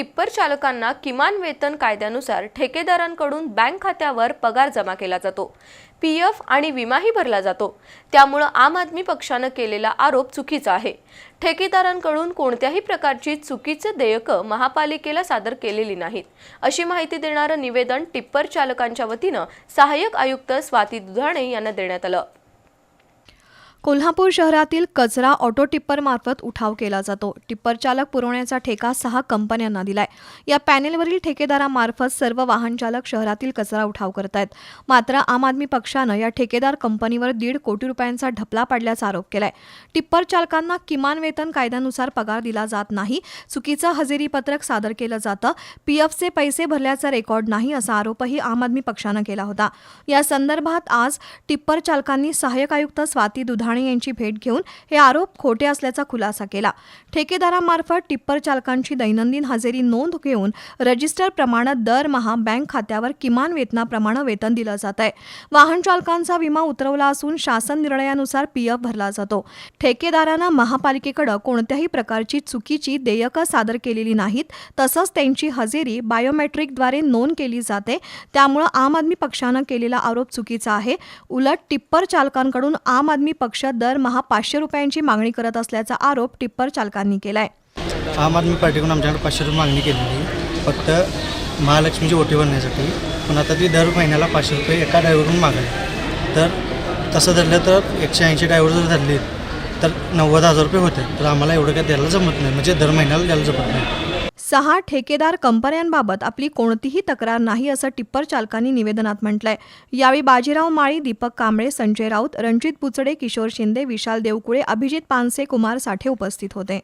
Tipper चालकांना किमान वेतन कायद्यानुसार ठेकेदारांकडून बँक खात्यावर पगार जमा केला जातो. पी एफ आणि विमाही भरला जातो. त्यामुळं आम आदमी पक्षानं केलेला आरोप चुकीचा आहे. ठेकेदारांकडून कोणत्याही प्रकारची चुकीचं देयकं महापालिकेला सादर केलेली नाहीत. अशी माहिती देणारं निवेदन टिप्पर चालकांच्या वतीनं सहाय्यक आयुक्त स्वाती दुधाणे यांना देण्यात आलं. कोल्हापूर शहरातील कचरा ऑटो टिप्परमार्फत उठाव केला जातो. टिप्पर चालक पुरवण्याचा ठेका सहा कंपन्यांना दिलाय. या पॅनेलवरील ठेकेदारामार्फत सर्व वाहन चालक शहरातील कचरा उठाव करत आहेत मात्र आम आदमी पक्षानं या ठेकेदार कंपनीवर दीड कोटी रुपयांचा ढपला पाडल्याचा आरोप केलाय. टिप्पर चालकांना किमान वेतन कायद्यानुसार पगार दिला जात नाही. चुकीचं हजेरी पत्रक सादर केलं जातं. पीएफचे पैसे भरल्याचा रेकॉर्ड नाही असा आरोपही आम आदमी पक्षानं केला होता. या संदर्भात आज टिप्पर चालकांनी सहाय्यक आयुक्त स्वाती दुधा दुधाणे यांची भेट घेऊन हे आरोप खोटे असल्याचा खुलासा केला. ठेकेदारामार्फत टिप्पर चालकांची दैनंदिन हजेरी नोंद घेऊन रजिस्टर प्रमाणात दरमहा बँक खात्यावर किमान वेतनाप्रमाणे वेतन दिलं जात आहे वाहन चालकांचा विमा उतरवला असून शासन निर्णयानुसार पीएफ भरला जातो. ठेकेदारांना महापालिकेकडे कोणत्याही प्रकारची चुकीची देयकं सादर केलेली नाहीत तसंच त्यांची हजेरी बायोमेट्रिकद्वारे नोंद केली जाते. त्यामुळं आम आदमी पक्षानं केलेला आरोप चुकीचा आहे. उलट टिप्पर चालकांकडून आम आदमी पक्ष दरमहा पाचशे रुपयांची मागणी करत असल्याचा आरोप टिप्पर चालकांनी केलाय. आम आदमी पार्टीकडून आमच्याकडे पाचशे रुपये मागणी केलेली फक्त महालक्ष्मीची ओटी भरण्यासाठी. पण आता ती दर महिन्याला पाचशे रुपये एका ड्रायव्हरकडून मागले तर तसं धरलं तर एकशे ऐंशी ड्रायव्हर जर धरले तर नव्वद हजार रुपये होते तर आम्हाला एवढं काय द्यायला जमत नाही. म्हणजे दर महिन्याला द्यायला जमत नाही. सहा ठेकेदार कंपन्यांबाबत आपली कोणतीही तक्रार नाही असं टिप्पर चालकांनी निवेदनात म्हटलंय. यावेळी बाजीराव माळी दीपक कांबळे संजय राऊत रणजित पुचडे किशोर शिंदे विशाल देवकुळे अभिजित पानसे कुमार साठे उपस्थित होते.